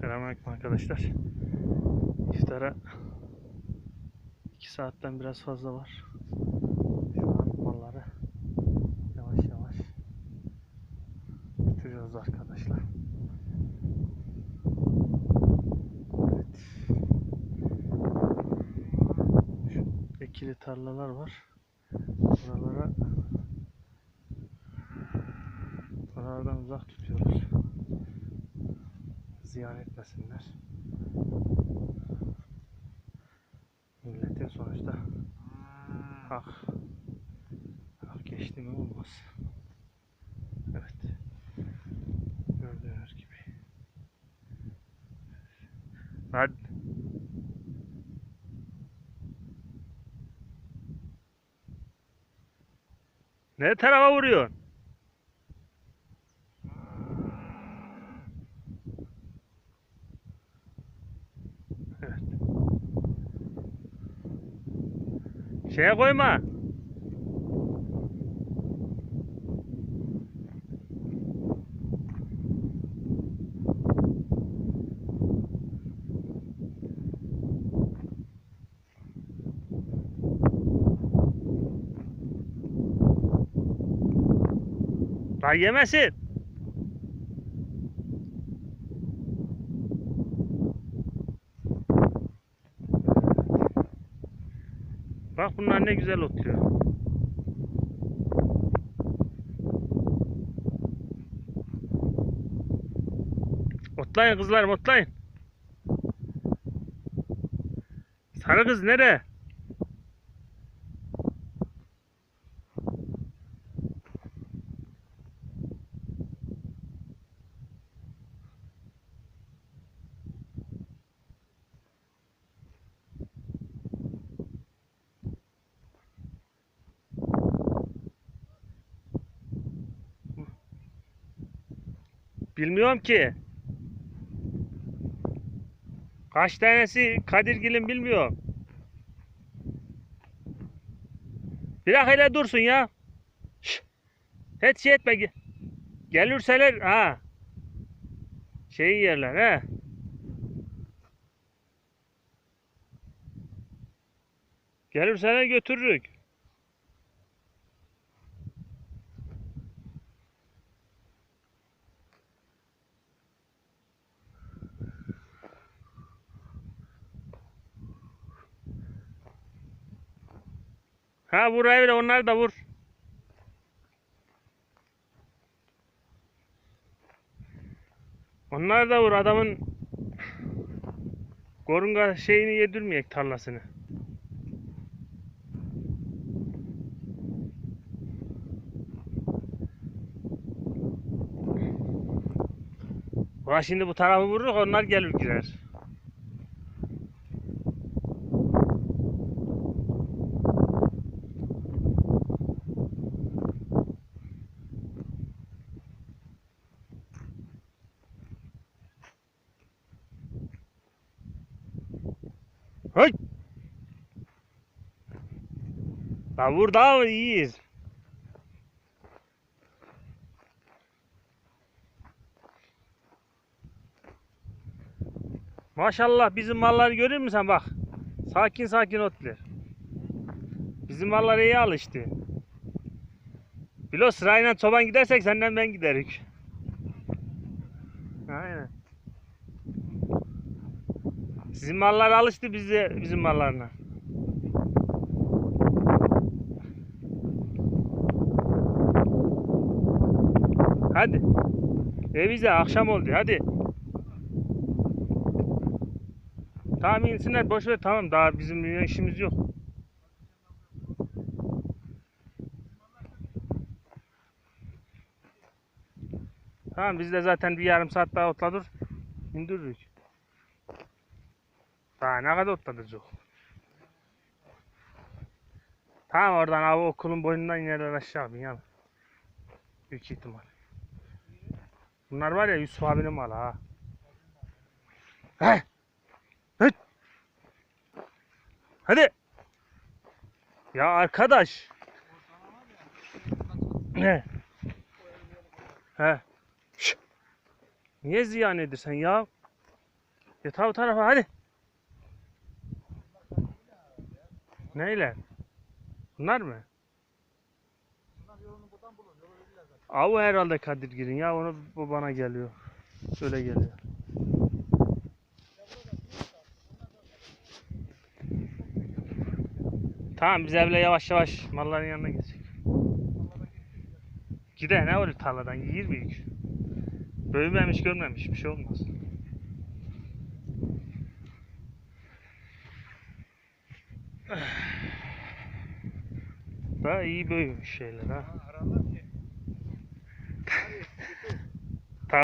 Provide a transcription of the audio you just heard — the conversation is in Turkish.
Selamünaleyküm arkadaşlar. İftara 2 saatten biraz fazla var. Şu an malları yavaş yavaş götürüyoruz arkadaşlar. Evet. Şu ekili tarlalar var. Buralara buralardan uzak tutuyoruz ziyan etmesinler. Milletin sonuçta hak hak geçti mi olmaz. Evet. Gördüğünüz gibi. Hadi. Ne tarafa vuruyorsun? Şeye koyma. Daha yemesin. Bak bunlar ne güzel otluyor. Otlayın kızlarım otlayın. Sarı kız nere? Bilmiyorum ki. Kaç tanesi Kadirgil'in bilmiyorum. Bir hele dursun ya. Şş. Hiç şey etme. ge- Gelirseler ha. Şeyi yerler ha. Gelirseler götürürük. Ha vur öyle onlar da vur. Onlar da vur adamın korunga şeyini yedirmeyek tarlasını. Ulan şimdi bu tarafı vurur onlar gelir girer. Lan vur daha iyiyiz. Maşallah bizim malları görür müsün bak. Sakin sakin otluyor. Bizim mallar iyi alıştı. Bilo sırayla çoban gidersek senden ben giderik. Aynen. Sizin mallar alıştı bize bizim mallarına. Hadi. E bize akşam oldu hadi. Tamam insinler boş ver tamam daha bizim işimiz yok. Tamam biz de zaten bir yarım saat daha otladır. indiririz. Daha ne kadar otlatacak? Tamam oradan abi okulun boyundan inerler aşağı bin yana. Büyük ihtimal. Bunlar var ya Yusuf abinin malı ha. He. Hıt. Hadi. Ya arkadaş. Ne? He. Şş. Niye ziyan edirsen ya? Ya ta o tarafa hadi. Neyle? Bunlar mı? Avu herhalde Kadirgir'in ya onu bu bana geliyor. Öyle geliyor. Tamam biz evle yavaş yavaş malların yanına geçecek. Gider ne olur tarladan yiyir büyük. Büyümemiş görmemiş bir şey olmaz. Daha iyi büyümüş şeyler ha.